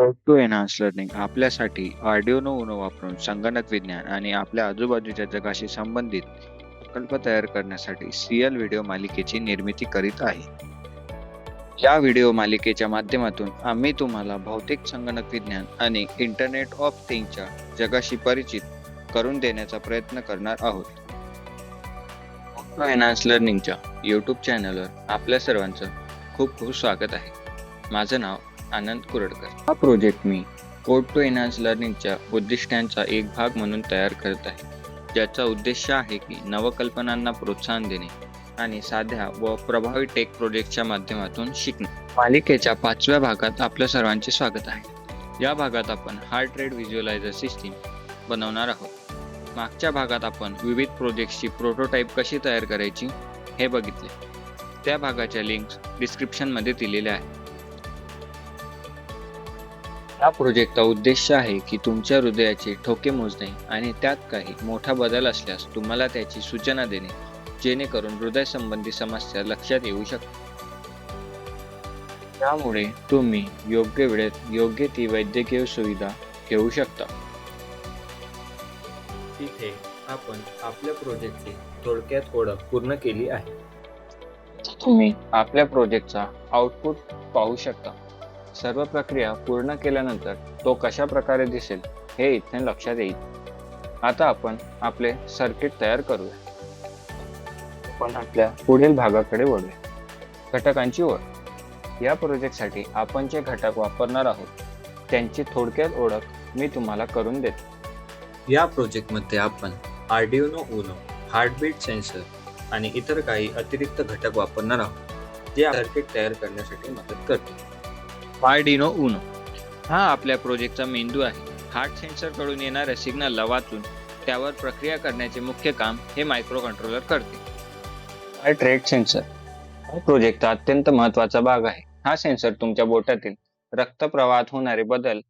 To enhance learning आपल्यासाठी आर्डिओनो Uno वापरून संगणक विज्ञान आणि आपल्या आजूबाजूच्या जगाशी संबंधित प्रकल्प तयार करण्यासाठी सिरियल व्हिडिओ मालिकेची निर्मिती करीत आहे. या व्हिडिओ मालिकेच्या माध्यमातून आम्ही तुम्हाला भौतिक संगणक विज्ञान आणि इंटरनेट ऑफ थिंगच्या जगाशी परिचित करून देण्याचा प्रयत्न करणार आहोत. टू एनहान्स लर्निंगच्या यूट्यूब चॅनलवर आपल्या सर्वांचं खूप खूप स्वागत आहे. माझं नाव आनंद कुरडकर. हा प्रोजेक्ट मी कोड टू एनहान्स लर्निंगच्या उद्दिष्टांचा एक भाग म्हणून तयार करत आहे. ज्याचा उद्देश आहे की नवकल्पनांना प्रोत्साहन देणे आणि साध्या व प्रभावी टेक प्रोजेक्टच्या माध्यमातून शिकणे. मालिकेच्या पाचव्या भागात आपल्या सर्वांचे स्वागत आहे. या भागात आपण हार्ट रेट व्हिज्युअलायझर सिस्टीम बनवणार आहोत. मागच्या भागात आपण विविध प्रोजेक्टची प्रोटोटाईप कशी तयार करायची हे बघितले. त्या भागाच्या लिंक्स डिस्क्रिप्शनमध्ये दिलेल्या आहेत. या प्रोजेक्टचा उद्देश आहे की तुमच्या हृदयाचे ठोके मोजणे आणि त्यात काही मोठा बदल असल्यास तुम्हाला त्याची सूचना देणे जेणेकरून हृदय संबंधी समस्या लक्षात येऊ शकतात त्यामुळे तुम्ही योग्य वेळेत योग्य ती वैद्यकीय सुविधा घेऊ शकता. तिथे आपण आपल्या प्रोजेक्टची थोडक्यात ओळख पूर्ण केली आहे. तुम्ही आपल्या प्रोजेक्टचा आउटपुट पाहू शकता. सर्व प्रक्रिया पूर्ण केल्यानंतर तो कशा प्रकारे दिसेल हे इथे लक्षात येईल. आता आपण आपले सर्किट तयार करूया. आपण आपल्या पुढील भागाकडे वळूया. घटकांची ओळख या प्रोजेक्टसाठी आपण जे घटक वापरणार आहोत त्यांची थोडक्यात ओळख मी तुम्हाला करून देतो. या प्रोजेक्टमध्ये आपण आर्डिओनो उनो हार्टबीट सेन्सर आणि इतर काही अतिरिक्त घटक वापरणार आहोत जे सर्किट तयार करण्यासाठी मदत करतील. फायडिनो उनो. हा आपल्या प्रोजेक्टचा मेंदू आहे. हार्ट सेन्सरकडून येणाऱ्या सिग्नलला वाचून त्यावर प्रक्रिया करण्याचे मुख्य काम हे मायक्रो कंट्रोलर करते. Heart rate sensor. हा प्रोजेक्टचा अत्यंत महत्त्वाचा भाग आहे. हा सेन्सर तुमच्या बोटातील रक्तप्रवाहात होणारे बदल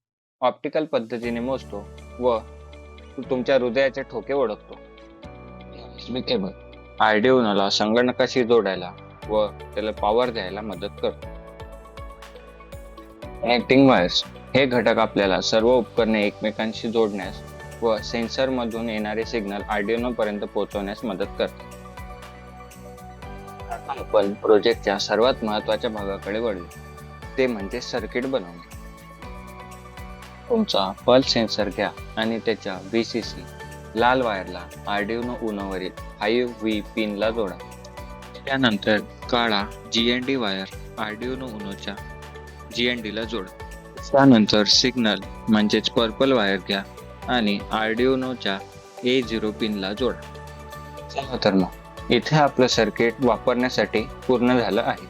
ऑप्टिकल पद्धतीने मोजतो व तुमच्या हृदयाचे ठोके ओळखतो. आयडिओनला संगणकाशी जोडायला व त्याला पॉवर द्यायला मदत करतो. ऍक्टिंग वायर्स हे घटक आपल्याला सर्व उपकरणे एकमेकांशी जोडण्यास व सेन्सरमधून येणारे सिग्नल आर्डिओनो पर्यंत पोहोचवण्यास मदत करते. आता आपण प्रोजेक्टच्या सर्वात महत्त्वाच्या भागाकडे वळलो ते म्हणजे सर्किट बनवणे. तुमचा पल्स सेन्सर घ्या आणि त्याच्या बी सी सी लाल वायरला आर्डिओनो उनोवरील फाईव्ह व्ही पिनला जोडा. त्यानंतर काळा G N D wire Arduino उनोच्या G ला जोडा. त्यानंतर सिग्नल म्हणजेच पर्पल वायर घ्या आणि आर्डिओनोच्या ए झिरो पिनला जोडा. चला तर मग इथे आपलं सर्किट वापरण्यासाठी पूर्ण झालं आहे.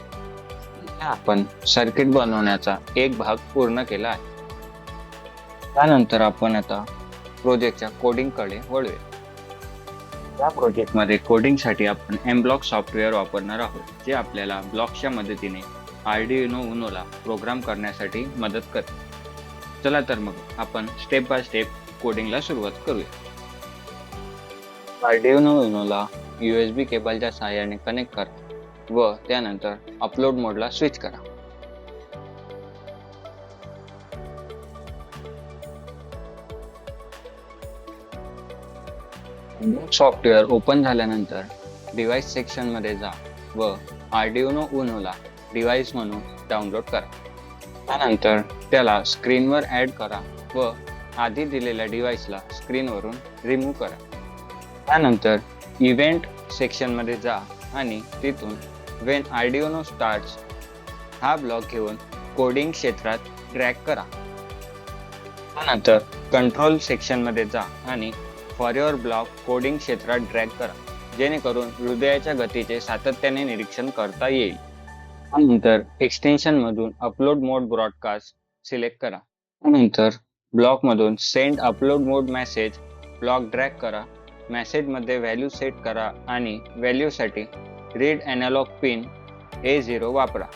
आपण सर्किट बनवण्याचा एक भाग पूर्ण केला आहे. त्यानंतर आपण आता प्रोजेक्टच्या कोडिंगकडे वळूया. या प्रोजेक्टमध्ये कोडिंगसाठी आपण एम ब्लॉक सॉफ्टवेअर वापरणार आहोत जे आपल्याला ब्लॉक्सच्या मदतीने आर्डिनो उनोला प्रोग्राम करण्यासाठी मदत करते चला तर मग आपण स्टेप बाय स्टेप कोडिंगला सुरुवात करूया. आर्डिनो युनोला यू एस बी केबलच्या सहाय्याने कनेक्ट करा व त्यानंतर अपलोड मोडला स्विच करा. सॉफ्टवेअर ओपन झाल्यानंतर डिव्हाइस सेक्शनमध्ये जा व आर्डिओनो उनोला डिव्हाइस म्हणून डाउनलोड करा. त्यानंतर त्याला स्क्रीनवर ॲड करा व आधी दिलेल्या डिव्हाइसला स्क्रीनवरून रिमूव्ह करा. त्यानंतर इव्हेंट सेक्शनमध्ये जा आणि तिथून वेन आर्डिओनो स्टार्ट्स हा ब्लॉक घेऊन कोडिंग क्षेत्रात ट्रॅक करा. त्यानंतर कंट्रोल सेक्शनमध्ये जा आणि फॉर युअर ब्लॉक कोडिंग क्षेत्रात ड्रॅग करा. जेणेकरून हृदयाच्या गतीचे सातत्याने निरीक्षण करता येईल. त्यानंतर एक्सटेन्शन मधून अपलोड मोड ब्रॉडकास्ट सिलेक्ट करा. त्यानंतर ब्लॉक मधून send upload mode message block drag करा. मेसेजमध्ये व्हॅल्यू सेट करा आणि व्हॅल्यूसाठी read analog pin A zero वापरा.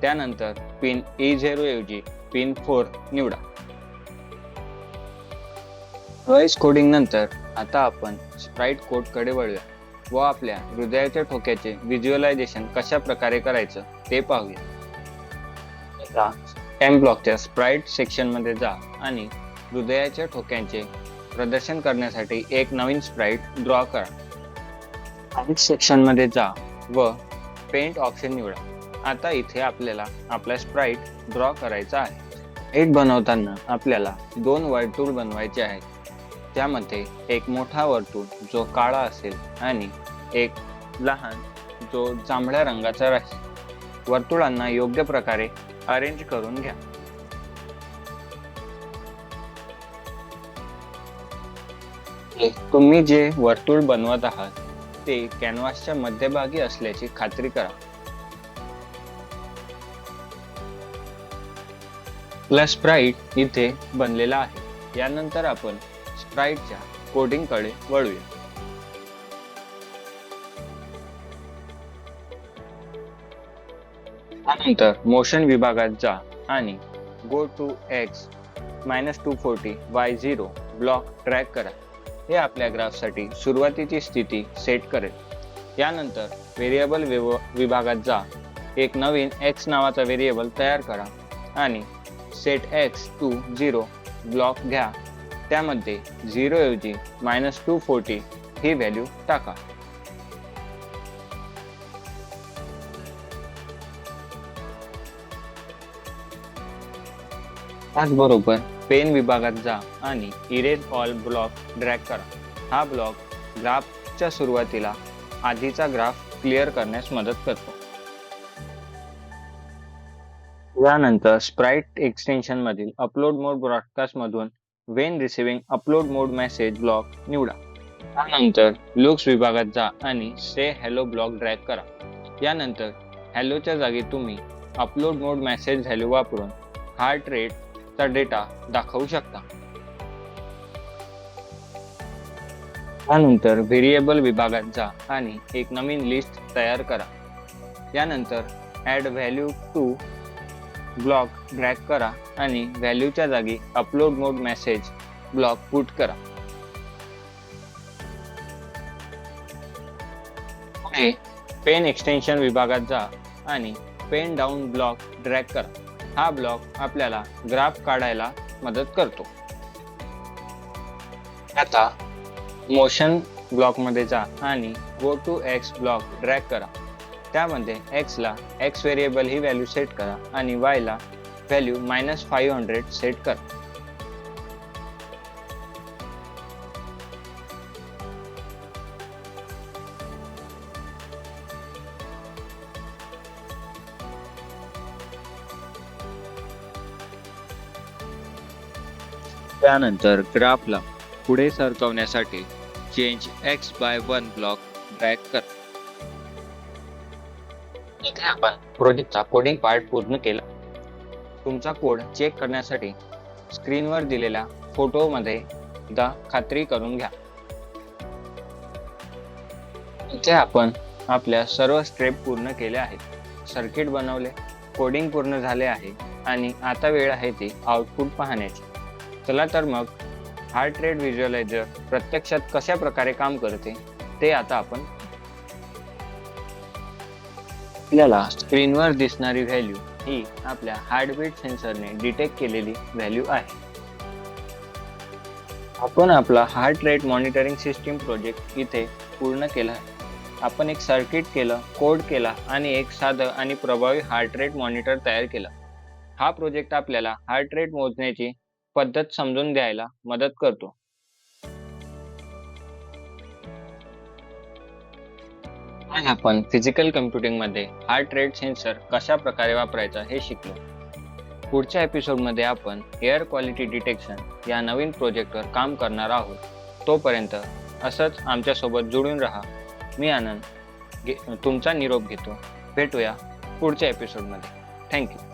त्यानंतर पिन ए झिरो ऐवजी पिन फोर निवडा. व्हॉइस कोडिंग नंतर आता आपण स्प्राईट कोडकडे वळूया व आपल्या हृदयाच्या ठोक्याचे व्हिज्युअलायझेशन कशा प्रकारे करायचं? ते पाहूया. एम ब्लॉकच्या स्प्राईट सेक्शनमध्ये जा आणि हृदयाच्या ठोक्यांचे प्रदर्शन करण्यासाठी एक नवीन स्प्राईट ड्रॉ करा. सेक्शन सेक्शनमध्ये जा व पेंट ऑप्शन निवडा. आता इथे आपल्याला आपला स्प्राईट ड्रॉ करायचा आहे. स्प्राईट बनवताना आपल्याला दोन वर्तुळ बनवायचे आहेत. त्यामध्ये एक मोठा वर्तुळ जो काळा असेल आणि एक लहान जो जांभळ्या रंगाचा राहील. वर्तुळांना योग्य प्रकारे अरेंज करून घ्या. तुम्ही जे वर्तुळ बनवत आहात ते कॅनव्हासच्या मध्यभागी असल्याची खात्री करा. प्लस स्प्राईट इथे बनलेला आहे. यानंतर आपण स्प्राईटच्या कोडिंगकडे वळूया. त्यानंतर मोशन विभागात जा आणि go to X minus two forty Y zero block track करा. हे आपल्या ग्राफसाठी सुरुवातीची स्थिती सेट करेल. यानंतर व्हेरिएबल विभागात जा. एक नवीन एक्स नावाचा व्हेरिएबल तयार करा आणि set X to zero block घ्या. त्यामध्ये झिरोऐवजी मायनस टू फोर्टी ही व्हॅल्यू टाका. त्याचबरोबर पेन विभागात जा आणि इरेज ऑल ब्लॉक ड्रॅग करा. हा ब्लॉक ग्राफच्या सुरुवातीला आधीचा ग्राफ क्लिअर करण्यास मदत करतो. यानंतर स्प्राईट एक्सटेन्शन मधील अपलोड मोड ब्रॉडकास्ट मधून when receiving upload mode message block निवडा. त्यानंतर लुक्स विभागात जा आणि से हॅलो ब्लॉक ड्रॅग करा. यानंतर हॅलोच्या जागी तुम्ही अपलोड मोड मेसेज व्हॅल्यू वापरून हार्ट रेट चा डेटा दाखवू शकता. त्यानंतर व्हेरिएबल विभागात जा आणि एक नवीन लिस्ट तयार करा. यानंतर add value to block drag करा आणि व्हॅल्यूच्या जागी upload mode message block put करा. पुढे पेन एक्सटेन्शन विभागात जा आणि पेन डाऊन ब्लॉक ड्रॅग करा. हा ब्लॉक आपल्याला ग्राफ काढायला मदत करतो. आता मोशन ब्लॉकमध्ये जा आणि go to X block drag करा. त्यामध्ये एक्स ला एक्स व्हेरिएबल ही व्हॅल्यू सेट करा आणि वाय ला value minus five hundred set करा. त्यानंतर ग्राफला पुढे सरकवण्यासाठी change X by one block drag कर. इथे आपण प्रोजेक्टचा कोडिंग पार्ट पूर्ण केला. तुमचा कोड चेक करण्यासाठी स्क्रीनवर दिलेल्या फोटोमध्ये एकदा खात्री करून घ्या. इथे आपण आपल्या सर्व स्टेप पूर्ण केल्या आहेत. सर्किट बनवले कोडिंग पूर्ण झाले आहे आणि आता वेळ आहे ती आउटपुट पाहण्याची. चला तर मग हार्ट रेट व्हिज्युअलायझर प्रत्यक्षात कशा प्रकारे काम करते ते आता आपण आपल्याला स्क्रीनवर दिसणारी व्हॅल्यू ही आपल्या हार्टबीट सेन्सरने डिटेक्ट केलेली व्हॅल्यू आहे. आपण आपला heart rate monitoring system project इथे पूर्ण केला आहे. आपण एक सर्किट केलं कोड केला आणि एक साधं आणि प्रभावी हार्ट रेट मॉनिटर तयार केलं. हा प्रोजेक्ट आपल्याला हार्ट रेट मोजण्याची पद्धत समजून घ्यायला मदत करतो. आज आपण फिजिकल कम्प्युटिंगमध्ये हार्ट रेट सेन्सर कशा प्रकारे वापरायचा हे शिकलो. पुढच्या एपिसोडमध्ये आपण एअर क्वालिटी डिटेक्शन या नवीन प्रोजेक्टवर काम करणार आहोत. तोपर्यंत असंच आमच्यासोबत जुळून राहा. मी आनंद तुमचा निरोप घेतो. भेटूया पुढच्या एपिसोडमध्ये थँक्यू